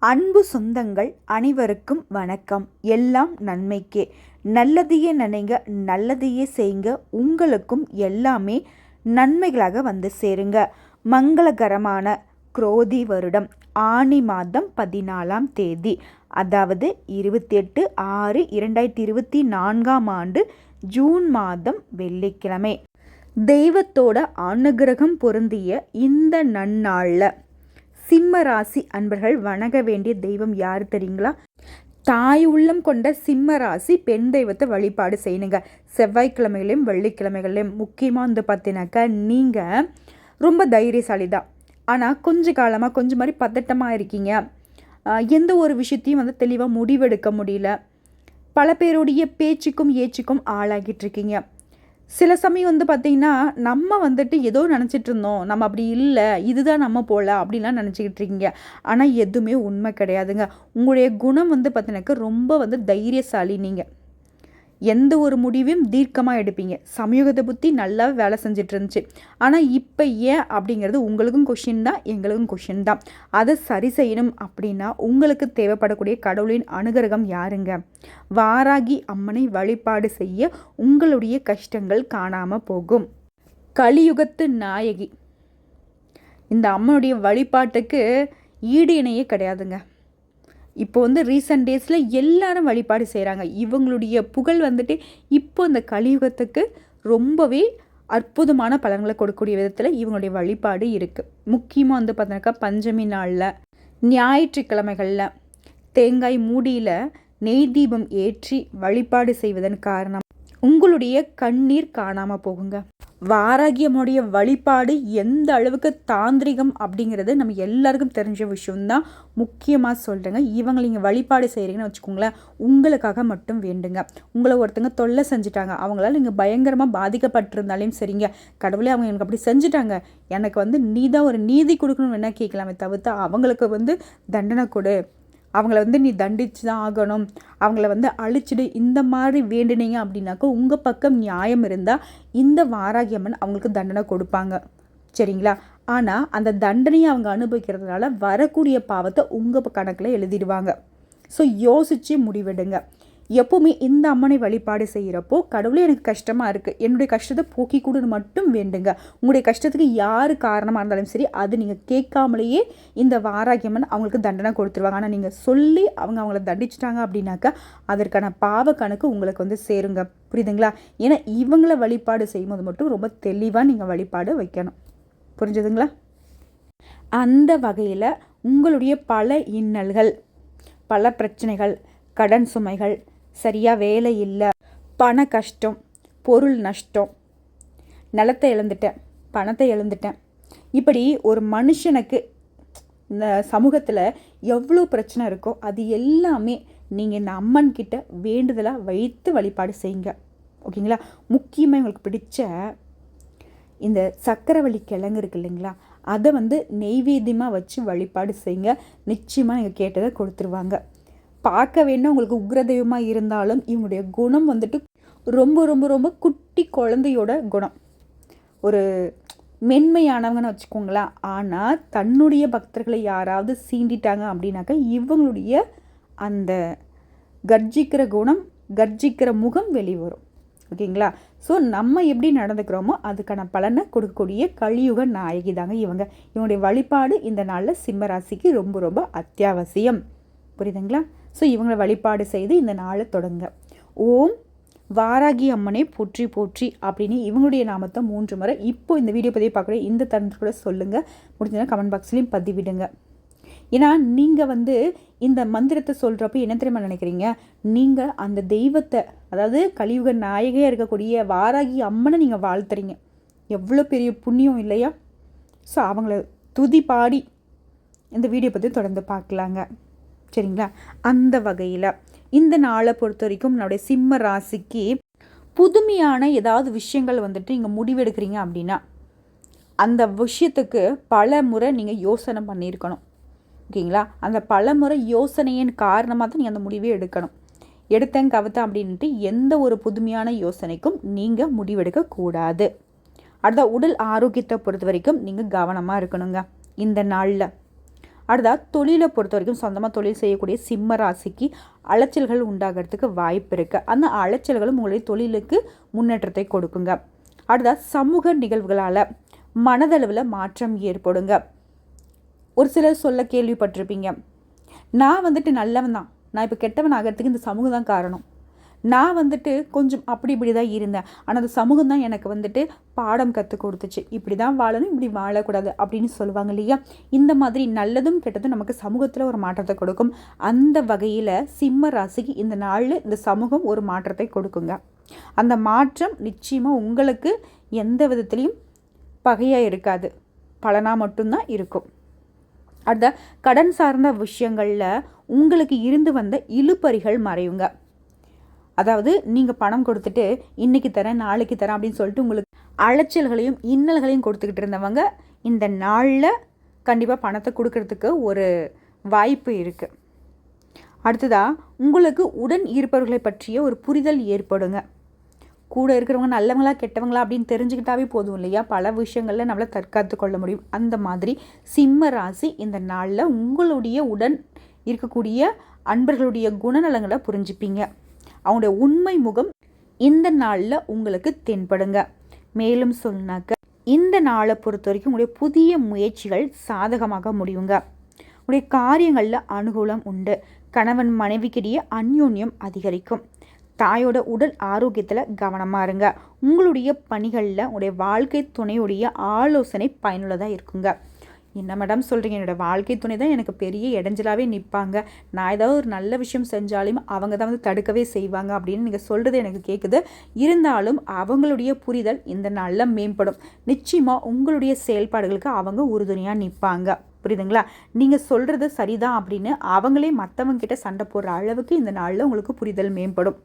அன்பு சொந்தங்கள் அனைவருக்கும் வணக்கம். எல்லாம் நன்மைக்கே. நல்லதையே நினைங்க நல்லதையே செய்யுங்க. உங்களுக்கும் எல்லாமே நன்மைகளாக வந்து சேருங்க. மங்களகரமான குரோதி வருடம். ஆனி மாதம் பதினாலாம் தேதி. அதாவது இருபத்தி எட்டு ஆறு இரண்டாயிரத்தி இருபத்தி நான்காம் ஆண்டு ஜூன் மாதம் வெள்ளிக்கிழமை. தெய்வத்தோட அனுகிரகம் பொருந்திய இந்த நன்னாளில் சிம்ம ராசி அன்பர்கள் வணங்க வேண்டிய தெய்வம் யார் தெரியுங்களா? தாய் உள்ளம் கொண்ட சிம்ம ராசி பெண் தெய்வத்தை வழிபாடு செய்யணுங்க. செவ்வாய்க்கிழமைகளையும் வெள்ளிக்கிழமைகளையும் முக்கியமாக வந்து பார்த்தீங்கன்னாக்கா நீங்கள் ரொம்ப தைரியசாலி தான் ஆனால் கொஞ்ச காலமாக கொஞ்சம் மாதிரி பதட்டமாக இருக்கீங்க. எந்த ஒரு விஷயத்தையும் வந்து தெளிவாக முடிவெடுக்க முடியல. பல பேருடைய பேச்சுக்கும் ஏச்சுக்கும் ஆளாகிட்டு இருக்கீங்க. சில சமயம் வந்து பார்த்திங்கன்னா நம்ம வந்துட்டு ஏதோ நினச்சிட்டு இருந்தோம். நம்ம அப்படி இல்லை இதுதான் நம்ம போல அப்படிலாம் நினச்சிக்கிட்டு இருக்கீங்க. ஆனால் எதுவுமே உண்மை கிடையாதுங்க. உங்களுடைய குணம் வந்து பார்த்தீங்கன்னாக்கா ரொம்ப வந்து தைரியசாலி நீங்கள் எந்த ஒரு முடிவையும் தீர்க்கமாக எடுப்பீங்க. சமயோகத்தை புத்தி நல்லா வேலை செஞ்சுட்டு இருந்துச்சு. ஆனால் இப்போ ஏன் அப்படிங்கிறது உங்களுக்கும் கொஷின் தான் எங்களுக்கும் கொஷின் தான். அதை சரி செய்யணும் அப்படின்னா உங்களுக்கு தேவைப்படக்கூடிய கடவுளின் அனுகிரகம் யாருங்க? வாராகி அம்மனை வழிபாடு செய்ய உங்களுடைய கஷ்டங்கள் காணாமல் போகும். கலியுகத்து நாயகி. இந்த அம்மனுடைய வழிபாட்டுக்கு ஈடு இணையே கிடையாதுங்க. இப்போ வந்து ரீசெண்ட் டேஸில் எல்லாரும் வழிபாடு செய்கிறாங்க இவங்களுடைய புகழ் வந்துட்டு இப்போ இந்த கலியுகத்துக்கு ரொம்பவே அற்புதமான பலன்களை கொடுக்கக்கூடிய விதத்தில் இவங்களுடைய வழிபாடு இருக்குது முக்கியமாக வந்து பார்த்தீங்கன்னாக்கா பஞ்சமி நாளில் ஞாயிற்றுக்கிழமைகளில் தேங்காய் மூடியில் நெய் தீபம் ஏற்றி வழிபாடு செய்வதன் காரணம் உங்களுடைய கண்ணீர் காணாமல் போகுங்க. வாராகியமுடைய வழிபாடு எந்த அளவுக்கு தாந்திரிகம் அப்படிங்கிறது நம்ம எல்லாருக்கும் தெரிஞ்ச விஷயம்தான். முக்கியமாக சொல்கிறேங்க இவங்களை நீங்கள் வழிபாடு செய்கிறீங்கன்னு வச்சுக்கோங்களேன் உங்களுக்காக மட்டும் வேண்டுங்க. உங்களை ஒருத்தங்க தொல்லை செஞ்சுட்டாங்க அவங்களால நீங்கள் பயங்கரமாக பாதிக்கப்பட்டிருந்தாலையும் சரிங்க. கடவுளே அவங்க எனக்கு அப்படி செஞ்சுட்டாங்க. எனக்கு வந்து நீ தான் ஒரு நீதி கொடுக்கணும்னு வேணால் கேட்கலாமே தவிர்த்து அவங்களுக்கு வந்து தண்டனை கொடு. அவங்கள வந்து நீ தண்டிச்சு தான் ஆகணும். அவங்கள வந்து அழிச்சிடு. இந்த மாதிரி வேண்டுனீங்க அப்படின்னாக்கா உங்கள் பக்கம் நியாயம் இருந்தால் இந்த வாராகியம்மன் அவங்களுக்கு தண்டனை கொடுப்பாங்க. சரிங்களா? ஆனால் அந்த தண்டனையை அவங்க அனுபவிக்கிறதுனால வரக்கூடிய பாவத்தை உங்கள் கணக்கில் எழுதிடுவாங்க. ஸோ யோசித்து முடிவெடுங்க. எப்போவுமே இந்த அம்மனை வழிபாடு செய்கிறப்போ கடவுளே எனக்கு கஷ்டமாக இருக்குது என்னுடைய கஷ்டத்தை போக்கி கொடுன்னு மட்டும் வேண்டுங்க. உங்களுடைய கஷ்டத்துக்கு யார் காரணமாக இருந்தாலும் சரி அது நீங்கள் கேட்காமலேயே இந்த வாராகியம்மன் அவங்களுக்கு தண்டனை கொடுத்துருவாங்க. ஆனால் நீங்கள் சொல்லி அவங்க அவங்கள தண்டிச்சிட்டாங்க அப்படின்னாக்கா அதற்கான பாவ கணக்கு உங்களுக்கு வந்து சேருங்க. புரியுதுங்களா? ஏன்னா இவங்கள வழிபாடு செய்யும்போது மட்டும் ரொம்ப தெளிவாக நீங்கள் வழிபாடு வைக்கணும். புரிஞ்சுதுங்களா? அந்த வகையில் உங்களுடைய பல இன்னல்கள் பல பிரச்சனைகள் கடன் சுமைகள் சரியாக வேலை இல்லை. பண கஷ்டம் பொருள் நஷ்டம். நிலத்தை இழந்துட்டேன் பணத்தை இழந்துட்டேன். இப்படி ஒரு மனுஷனுக்கு இந்த சமூகத்தில் எவ்வளோ பிரச்சனை இருக்கோ அது எல்லாமே நீங்கள் இந்த அம்மன் கிட்ட வேண்டுதலாக வைத்து வழிபாடு செய்யுங்க. ஓகேங்களா? முக்கியமாக உங்களுக்கு பிடிச்ச இந்த சக்கரவள்ளி கிழங்கு இருக்கு இல்லைங்களா? அதை வந்து நெய்வேத்தியமாக வச்சு வழிபாடு செய்யுங்க. நிச்சயமாக நீங்கள் கேட்டதை கொடுத்துருவாங்க. பார்க்க வேண்டும் உங்களுக்கு உக்ர தெய்வமாக இருந்தாலும் இவங்களுடைய குணம் வந்துட்டு ரொம்ப ரொம்ப ரொம்ப குட்டி குழந்தையோட குணம். ஒரு மென்மையானவங்கன்னு வச்சுக்கோங்களேன். ஆனால் தன்னுடைய பக்தர்களை யாராவது சீண்டிட்டாங்க அப்படின்னாக்கா இவங்களுடைய அந்த கர்ஜிக்கிற குணம் கர்ஜிக்கிற முகம் வெளிவரும். ஓகேங்களா? ஸோ நம்ம எப்படி நடந்துக்கிறோமோ அதுக்கான பலனை கொடுக்கக்கூடிய கலியுக நாயகி தாங்க இவங்க. இவங்களுடைய வழிபாடு இந்த நாளில் சிம்மராசிக்கு ரொம்ப ரொம்ப அத்தியாவசியம். புரியுதுங்களா? ஸோ இவங்களை வழிபாடு செய்து இந்த நாளை தொடங்க. ஓம் வாராகி அம்மனை போற்றி போற்றி அப்படின்னு இவங்களுடைய நாமத்தை மூன்று முறை இப்போ இந்த வீடியோ பதிவு பார்க்குற இந்த தருணத்தில் கூட சொல்லுங்கள் முடிஞ்சதுன்னா கமெண்ட் பாக்ஸ்லேயும் பதிவிடுங்க. ஏன்னா நீங்கள் வந்து இந்த மந்திரத்தை சொல்கிறப்ப என்ன தெரியுமா நினைக்கிறீங்க? நீங்கள் அந்த தெய்வத்தை அதாவது கலியுக நாயகியாக இருக்கக்கூடிய வாராகி அம்மனை நீங்கள் வாழ்த்துறீங்க. எவ்வளோ பெரிய புண்ணியம் இல்லையா? ஸோ அவங்கள துதி பாடி இந்த வீடியோ பற்றி தொடர்ந்து பார்க்கலாங்க. சரிங்களா? அந்த வகையில். இந்த நாளை பொறுத்த வரைக்கும் நம்மளுடைய சிம்ம ராசிக்கு புதுமையான ஏதாவது விஷயங்கள் வந்துட்டு நீங்கள் முடிவெடுக்கிறீங்க அப்படின்னா அந்த விஷயத்துக்கு பல முறை நீங்கள் யோசனை பண்ணியிருக்கணும். ஓகேங்களா? அந்த பல முறை யோசனையின் காரணமாக தான் நீங்கள் அந்த முடிவே எடுக்கணும். எடுத்தேன் கவித்தேன் அப்படின்ட்டு எந்த ஒரு புதுமையான யோசனைக்கும் நீங்கள் முடிவெடுக்கக்கூடாது அடுத்த உடல் ஆரோக்கியத்தை பொறுத்த வரைக்கும் நீங்கள் கவனமாக இருக்கணுங்க. இந்த நாளில். அடுத்த தொழிலை பொறுத்த வரைக்கும் சொந்தமாக தொழில் செய்யக்கூடிய சிம்ம ராசிக்கு அலைச்சல்கள் உண்டாகிறதுக்கு வாய்ப்பு இருக்குது அந்த அலைச்சல்களும் உங்களுடைய தொழிலுக்கு முன்னேற்றத்தை கொடுக்குங்க. அடுத்தா சமூக நிகழ்வுகளால் மனதளவில் மாற்றம் ஏற்படுங்க. ஒரு சிலர் சொல்ல கேள்விப்பட்டிருப்பீங்க. நான் வந்துட்டு நல்லவன் தான். நான் இப்போ கெட்டவன் ஆகிறதுக்கு இந்த சமூகம் தான் காரணம். நான் வந்துட்டு கொஞ்சம் அப்படி இப்படி தான் இருந்தேன். ஆனால் அந்த சமூகம் தான் எனக்கு வந்துட்டு பாடம் கற்றுக் கொடுத்துச்சு. இப்படி தான் வாழணும் இப்படி வாழக்கூடாது அப்படின்னு சொல்லுவாங்க இல்லையா? இந்த மாதிரி நல்லதும் கெட்டதும் நமக்கு சமூகத்தில் ஒரு மாற்றத்தை கொடுக்கும். அந்த வகையில் சிம்ம ராசிக்கு இந்த நாளில் இந்த சமூகம் ஒரு மாற்றத்தை கொடுக்குங்க. அந்த மாற்றம் நிச்சயமாக உங்களுக்கு எந்த விதத்துலேயும் பகையாக இருக்காது. பலனாக மட்டும்தான் இருக்கும். அடுத்த கடன் சார்ந்த விஷயங்களில் உங்களுக்கு இருந்து வந்த இழுப்பறிகள் மறையுங்க. அதாவது நீங்கள் பணம் கொடுத்துட்டு இன்றைக்கி தரேன் நாளைக்கு தரேன் அப்படின்னு சொல்லிட்டு உங்களுக்கு அலைச்சல்களையும் இன்னல்களையும் கொடுத்துக்கிட்டு இருந்தவங்க இந்த நாளில் கண்டிப்பாக பணத்தை கொடுக்கறதுக்கு ஒரு வாய்ப்பு இருக்குது அடுத்ததாக உங்களுக்கு உடன் இருப்பவர்களை பற்றிய ஒரு புரிதல் ஏற்படுங்க. கூட இருக்கிறவங்க நல்லவங்களா கெட்டவங்களா அப்படின்னு தெரிஞ்சுக்கிட்டாவே போதும் இல்லையா? பல விஷயங்களில் நம்மளை தற்காத்து கொள்ள முடியும். அந்த மாதிரி சிம்ம ராசி இந்த நாளில் உங்களுடைய உடன் இருக்கக்கூடிய அன்பர்களுடைய குணநலங்களை புரிஞ்சுப்பீங்க. அவனுடைய உண்மை முகம் இந்த நாளில் உங்களுக்கு தென்படுங்க. மேலும் சொன்னாக்க இந்த நாளை பொறுத்த வரைக்கும் உங்களுடைய புதிய முயற்சிகள் சாதகமாக முடியுங்க உங்களுடைய காரியங்களில் அனுகூலம் உண்டு. கணவன் மனைவிக்கிடையே அந்யோன்யம் அதிகரிக்கும். தாயோட உடல் ஆரோக்கியத்தில் கவனமாக இருங்க. உங்களுடைய பணிகளில் உங்களுடைய வாழ்க்கை துணையுடைய ஆலோசனை பயனுள்ளதாக இருக்குங்க. என்ன மேடம் சொல்கிறீங்க என்னோடய வாழ்க்கை துணை தான் எனக்கு பெரிய இடைஞ்சலாகவே நிற்பாங்க நான் ஏதாவது ஒரு நல்ல விஷயம் செஞ்சாலும் அவங்க தான் வந்து தடுக்கவே செய்வாங்க அப்படின்னு நீங்கள் சொல்கிறது எனக்கு கேட்குது இருந்தாலும் அவங்களுடைய புரிதல் இந்த நாளில் மேம்படும். நிச்சயமாக உங்களுடைய செயல்பாடுகளுக்கு அவங்க உறுதுணையாக நிற்பாங்க புரியுதுங்களா? நீங்கள் சொல்கிறது சரிதான் அப்படின்னு அவங்களே மற்றவங்க கிட்ட சண்டை போடுற அளவுக்கு இந்த நாளில் உங்களுக்கு புரிதல் மேம்படும்.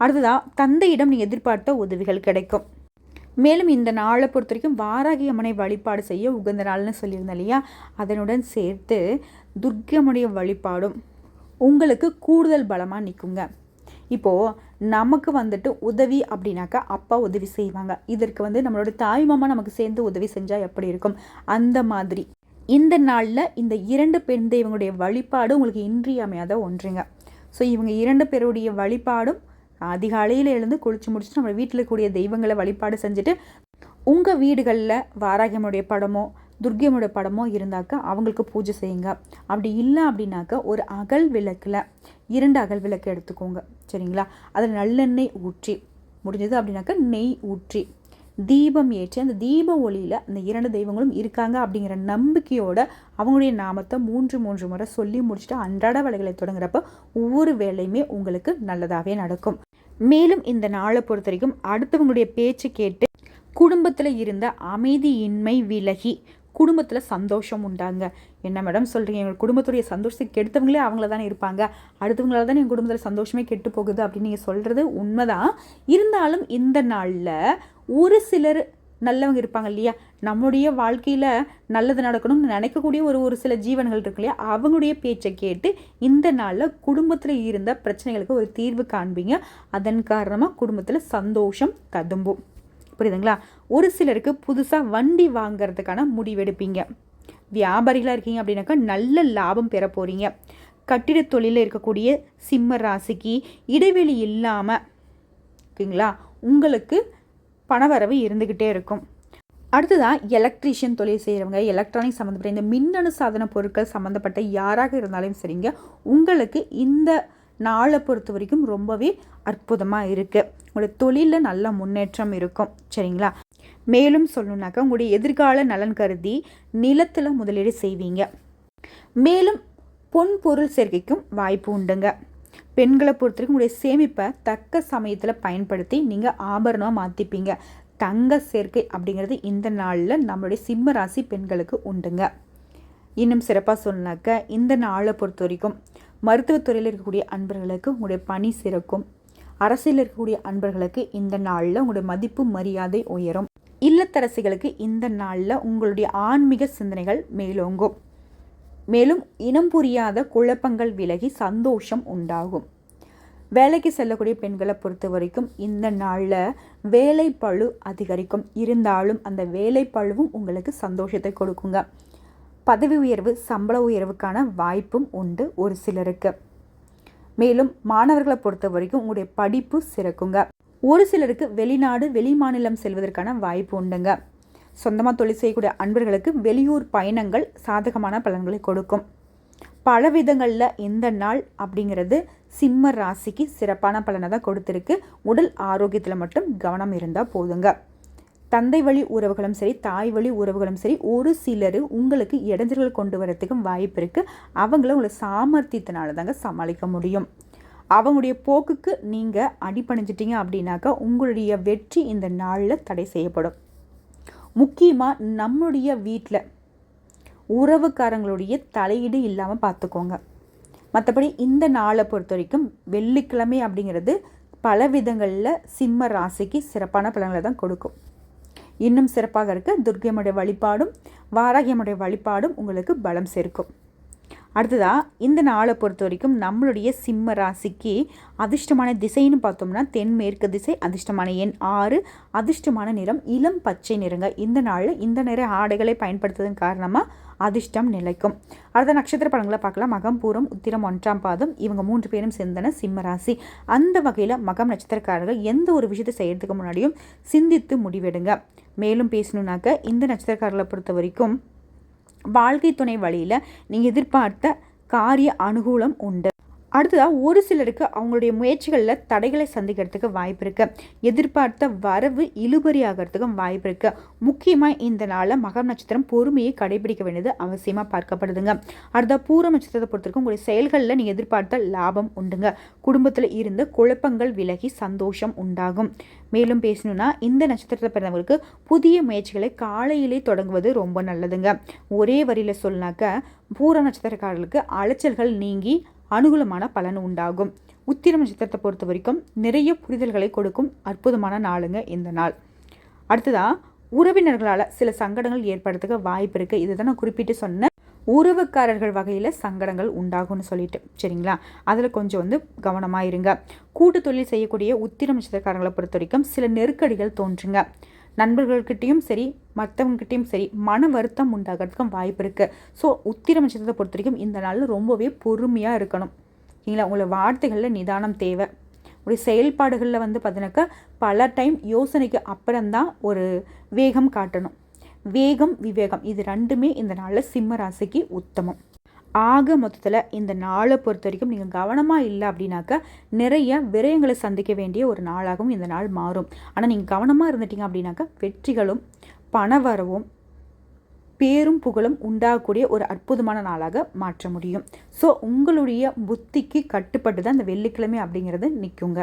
அடுத்ததாக தந்தையிடம் நீ எதிர்பார்த்த உதவிகள் கிடைக்கும். மேலும் இந்த நாளை பொறுத்த வரைக்கும் வாராகி அம்மனை வழிபாடு செய்ய உகந்த நாள்னு சொல்லியிருந்தேன் இல்லையா? அதனுடன் சேர்த்து துர்க்கமுடைய வழிபாடும் உங்களுக்கு கூடுதல் பலமாக நிற்குங்க இப்போது நமக்கு வந்துட்டு உதவி அப்படின்னாக்கா அப்பா உதவி செய்வாங்க. இதற்கு வந்து நம்மளோட தாய் மாமா நமக்கு சேர்ந்து உதவி செஞ்சால் எப்படி இருக்கும்? அந்த மாதிரி. இந்த நாளில் இந்த இரண்டு பெண் தெய்வங்களுடைய வழிபாடு உங்களுக்கு இன்றியமையாத ஒன்றுங்க. ஸோ இவங்க இரண்டு பேருடைய வழிபாடும் அதிகாலையில் எழுந்து குளிச்சு முடிச்சுட்டு நம்ம வீட்டில் கூடிய தெய்வங்களை வழிபாடு செஞ்சுட்டு உங்கள் வீடுகளில் வாராகியமுடைய படமோ துர்கியமுடைய படமோ இருந்தாக்கா அவங்களுக்கு பூஜை செய்யுங்க. அப்படி இல்லை அப்படின்னாக்கா ஒரு அகல் விளக்கில் இரண்டு அகல் விளக்கு எடுத்துக்கோங்க. சரிங்களா? அதில் நல்லெண்ணெய் ஊற்றி முடிஞ்சது அப்படின்னாக்கா நெய் ஊற்றி. தீபம் ஏற்றி அந்த தீப ஒளியில் அந்த இரண்டு தெய்வங்களும் இருக்காங்க அப்படிங்கிற நம்பிக்கையோட அவங்களுடைய நாமத்தை மூன்று மூன்று முறை சொல்லி முடிச்சுட்டு அன்றாட வேலைகளை தொடங்குறப்ப ஒவ்வொரு வேலையுமே உங்களுக்கு நல்லதாகவே நடக்கும். மேலும் இந்த நாளை பொறுத்த வரைக்கும் அடுத்தவங்களுடைய பேச்சு கேட்டு குடும்பத்தில் இருந்த அமைதியின்மை விலகி குடும்பத்தில் சந்தோஷம் உண்டாங்க. என்ன மேடம் சொல்கிறீங்க எங்கள் குடும்பத்துடைய சந்தோஷத்தை கெடுத்தவங்களே அவங்கள தானே இருப்பாங்க. அடுத்தவங்களால தான் எங்கள் குடும்பத்தில் சந்தோஷமே கெட்டு போகுது அப்படின்னு நீங்கள் சொல்கிறது உண்மைதான். இருந்தாலும் இந்த நாளில் ஒரு சிலர் நல்லவங்க இருப்பாங்க இல்லையா? நம்முடைய வாழ்க்கையில் நல்லது நடக்கணும்னு நினைக்கக்கூடிய ஒரு ஒரு சில ஜீவன்கள் இருக்கு இல்லையா? அவங்களுடைய பேச்சை கேட்டு இந்த நாளில் குடும்பத்தில் இருந்த பிரச்சனைகளுக்கு ஒரு தீர்வு காண்பீங்க. அதன் காரணமாக குடும்பத்தில் சந்தோஷம் ததும்பும். புரியுதுங்களா? ஒரு சிலருக்கு புதுசாக வண்டி வாங்கிறதுக்கான முடிவெடுப்பீங்க. வியாபாரிகளாக இருக்கீங்க அப்படின்னாக்கா நல்ல லாபம் பெற போகிறீங்க கட்டிட தொழிலில் இருக்கக்கூடிய சிம்ம ராசிக்கு இடைவெளி இல்லாமல் ஓகேங்களா? உங்களுக்கு பணவரவு இருந்துக்கிட்டே இருக்கும். அடுத்ததான் எலக்ட்ரீஷியன் தொழில் செய்கிறவங்க எலக்ட்ரானிக் சம்மந்தப்பட்ட இந்த மின்னணு சாதன பொருட்கள் சம்மந்தப்பட்ட யாராக இருந்தாலும் சரிங்க உங்களுக்கு இந்த நாளை பொறுத்த வரைக்கும் ரொம்பவே அற்புதமாக இருக்குது உங்களுடைய தொழிலில் நல்ல முன்னேற்றம் இருக்கும். சரிங்களா? மேலும் சொல்லணுன்னாக்கா உங்களுடைய எதிர்கால நலன் கருதி நிலத்தில் முதலீடு செய்வீங்க. மேலும் பொன் பொருள் சேர்க்கைக்கும் வாய்ப்பு உண்டுங்க. பெண்களை பொறுத்த வரைக்கும் உங்களுடைய சேமிப்பை தக்க சமயத்தில் பயன்படுத்தி நீங்கள் ஆபரணமாக மாற்றிப்பீங்க தங்க சேர்க்கை அப்படிங்கிறது இந்த நாளில் நம்மளுடைய சிம்ம ராசி பெண்களுக்கு உண்டுங்க. இன்னும் சிறப்பாக சொன்னாக்க இந்த நாளை பொறுத்த வரைக்கும் மருத்துவத்துறையில் இருக்கக்கூடிய அன்பர்களுக்கு உங்களுடைய பணி சிறக்கும். அரசியல் இருக்கக்கூடிய அன்பர்களுக்கு இந்த நாளில் உங்களுடைய மதிப்பு மரியாதை உயரும். இல்லத்தரசிகளுக்கு இந்த நாளில் உங்களுடைய ஆன்மீக சிந்தனைகள் மேலோங்கும். மேலும் இனம் புரியாத குழப்பங்கள் விலகி சந்தோஷம் உண்டாகும். வேலைக்கு செல்லக்கூடிய பெண்களை பொறுத்த வரைக்கும் இந்த நாளில் வேலை பழு அதிகரிக்கும். இருந்தாலும் அந்த வேலை பழுவும் உங்களுக்கு சந்தோஷத்தை கொடுக்குங்க. பதவி உயர்வு சம்பள உயர்வுக்கான வாய்ப்பும் உண்டு ஒரு சிலருக்கு. மேலும் மாணவர்களை பொறுத்த வரைக்கும் உங்களுடைய படிப்பு சிறக்குங்க. ஒரு சிலருக்கு வெளிநாடு வெளிமாநிலம் செல்வதற்கான வாய்ப்பு உண்டுங்க. சொந்தமாக தொழில் செய்யக்கூடிய அன்பர்களுக்கு வெளியூர் பயணங்கள் சாதகமான பலன்களை கொடுக்கும். பல விதங்களில் இந்த நாள் அப்படிங்கிறது சிம்ம ராசிக்கு சிறப்பான பலனை தான் கொடுத்துருக்கு. உடல் ஆரோக்கியத்தில் மட்டும் கவனம் இருந்தால் போதுங்க. தந்தை வழி உறவுகளும் சரி தாய் வழி உறவுகளும் சரி ஒரு சிலர் உங்களுக்கு இடைஞ்சல்கள் கொண்டு வரத்துக்கும் வாய்ப்பு இருக்குது அவங்கள உங்களை சாமர்த்தியத்தினால தாங்க சமாளிக்க முடியும். அவங்களுடைய போக்குக்கு நீங்கள் அடிப்பணிஞ்சிட்டீங்க அப்படின்னாக்கா உங்களுடைய வெற்றி இந்த நாளில் தடை செய்யப்படும். முக்கியமாக நம்முடைய வீட்டில் உறவுக்காரங்களுடைய தலையீடு இல்லாமல் பார்த்துக்கோங்க மற்றபடி இந்த நாளை பொறுத்த வரைக்கும் வெள்ளிக்கிழமை அப்படிங்கிறது பல விதங்களில் சிம்ம ராசிக்கு சிறப்பான பலன்களை தான் கொடுக்கும். இன்னும் சிறப்பாக இருக்க துர்கையமுடைய வழிபாடும் வாராகியமுடைய வழிபாடும் உங்களுக்கு பலம் சேர்க்கும். அடுத்ததாக இந்த நாளை பொறுத்த வரைக்கும் நம்மளுடைய சிம்ம ராசிக்கு அதிர்ஷ்டமான திசைன்னு பார்த்தோம்னா தென்மேற்கு திசை அதிர்ஷ்டமான எண் ஆறு அதிர்ஷ்டமான நிறம் இளம் பச்சை நிறங்க. இந்த நாளில் இந்த நிற ஆடைகளை பயன்படுத்துவதன் காரணமாக அதிர்ஷ்டம் நிலைக்கும். அடுத்த நட்சத்திர படங்களை பார்க்கலாம். மகம் பூரம் உத்திரம் ஒன்றாம் பாதம் இவங்க மூன்று பேரும் சேர்ந்தன சிம்ம ராசி. அந்த வகையில் மகம் நட்சத்திரக்காரர்கள் எந்த ஒரு விஷயத்தை செய்கிறதுக்கு முன்னாடியும் சிந்தித்து முடிவெடுங்க. மேலும் பேசணுன்னாக்க இந்த நட்சத்திரக்காரர்களை பொறுத்த வரைக்கும் வாழ்க்கை துணை வழியில் நீங்கள் எதிர்பார்த்த காரிய அனுகூலம் உண்டு. அடுத்ததாக ஒரு சிலருக்கு அவங்களுடைய முயற்சிகளில் தடைகளை சந்திக்கிறதுக்கு வாய்ப்பு இருக்குது எதிர்பார்த்த வரவு இழுபறி ஆகிறதுக்கும் வாய்ப்பு இருக்குது முக்கியமாக இந்த நாளில் மகம் நட்சத்திரம் பொறுமையை கடைபிடிக்க வேண்டியது அவசியமாக பார்க்கப்படுதுங்க. அடுத்த பூர நட்சத்திரத்தை பொறுத்திருக்கும் உங்களுடைய செயல்களில் நீங்கள் எதிர்பார்த்த லாபம் உண்டுங்க. குடும்பத்தில் இருந்து குழப்பங்கள் விலகி சந்தோஷம் உண்டாகும். மேலும் பேசணும்னா இந்த நட்சத்திரத்தை பிறந்தவங்களுக்கு புதிய முயற்சிகளை காலையிலே தொடங்குவது ரொம்ப நல்லதுங்க. ஒரே வரியில் சொன்னாக்க பூர நட்சத்திரக்காரர்களுக்கு அலைச்சல்கள் நீங்கி அனுகூலமான பலன் உண்டாகும். உத்திரம் நட்சத்திரத்தை பொறுத்த வரைக்கும் நிறைய புரிதல்களை கொடுக்கும் அற்புதமான நாளுங்க இந்த நாள். அடுத்ததாக உறவினர்களால் சில சங்கடங்கள் ஏற்படுறதுக்கு வாய்ப்பு இருக்குது இதை தான் நான் குறிப்பிட்டு சொன்னேன். உறவுக்காரர்கள் வகையில் சங்கடங்கள் உண்டாகும்னு சொல்லிட்டு. சரிங்களா? அதில் கொஞ்சம் வந்து கவனமாக இருங்க. கூட்டு தொழில் செய்யக்கூடிய உத்திரம் நட்சத்திரக்காரங்களை பொறுத்த வரைக்கும் சில நெருக்கடிகள் தோன்றுங்க. நண்பர்கள்கிட்டையும் சரி மற்றவங்ககிட்டையும் சரி மன வருத்தம் உண்டாகிறதுக்கும் வாய்ப்பு இருக்குது ஸோ உத்திரம் நட்சத்திரத்தை பொறுத்த வரைக்கும் இந்த நாளில் ரொம்பவே பொறுமையாக இருக்கணும். சரிங்களா உங்களை வார்த்தைகளில் நிதானம் தேவை. ஒரு செயல்பாடுகளில் வந்து பார்த்தீங்கன்னாக்கா பல டைம் யோசனைக்கு அப்புறம்தான் ஒரு வேகம் காட்டணும். வேகம் விவேகம் இது ரெண்டுமே இந்த நாளில் சிம்ம ராசிக்கு உத்தமம். ஆக மொத்தத்தில் இந்த நாளை பொறுத்த வரைக்கும் நீங்கள் கவனமாக இல்லை அப்படின்னாக்கா நிறைய விரயங்களை சந்திக்க வேண்டிய ஒரு நாளாகவும் இந்த நாள் மாறும். ஆனால் நீங்கள் கவனமாக இருந்துட்டீங்க அப்படின்னாக்கா வெற்றிகளும் பணவரவும் பேரும் புகழும் உண்டாகக்கூடிய ஒரு அற்புதமான நாளாக மாற்ற முடியும். ஸோ உங்களுடைய புத்திக்கு கட்டுப்பட்டு தான் இந்த வெள்ளிக்கிழமை அப்படிங்கிறது நிற்குங்க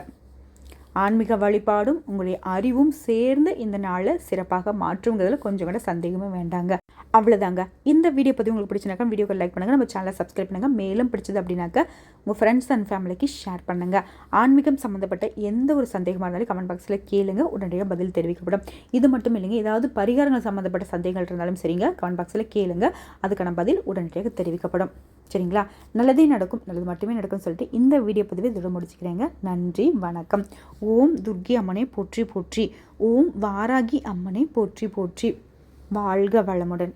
ஆன்மீக வழிபாடும் உங்களுடைய அறிவும் சேர்ந்து இந்த நாளை சிறப்பாக மாற்றுங்கிறதுல கொஞ்சம் கூட சந்தேகமும் வேண்டாங்க. அவ்வளோதாங்க இந்த வீடியோ பற்றி உங்களுக்கு பிடிச்சினாக்கா வீடியோக்கு லைக் பண்ணுங்கள் நம்ம சேனலை சப்ஸ்கிரைப் பண்ணுங்கள் மேலும் பிடிச்சது அப்படின்னாக்கா உங்கள் ஃப்ரெண்ட்ஸ் அண்ட் ஃபேமிலிக்கு ஷேர் பண்ணுங்கள் ஆன்மீகம் சம்மந்தப்பட்ட எந்த ஒரு சந்தேகமாக இருந்தாலும் கமெண்ட் பாக்ஸில் கேளுங்க. உடனடியாக பதில் தெரிவிக்கப்படும். இது மட்டும் இல்லைங்க. ஏதாவது பரிகாரங்கள் சம்மந்தப்பட்ட சந்தேகங்கள் இருந்தாலும் சரிங்க. கமெண்ட் பாக்ஸில் கேளுங்க. அதுக்கான பதில் உடனடியாக தெரிவிக்கப்படும். சரிங்களா? நல்லதே நடக்கும் நல்லது மட்டுமே நடக்கும் சொல்லிட்டு இந்த வீடியோ பதிவை இதோட முடிச்சுக்கிறேங்க. நன்றி வணக்கம். ஓம் துர்கி அம்மனை போற்றி போற்றி. ஓம் வாராகி அம்மனை போற்றி போற்றி. வாழ்க வளமுடன்.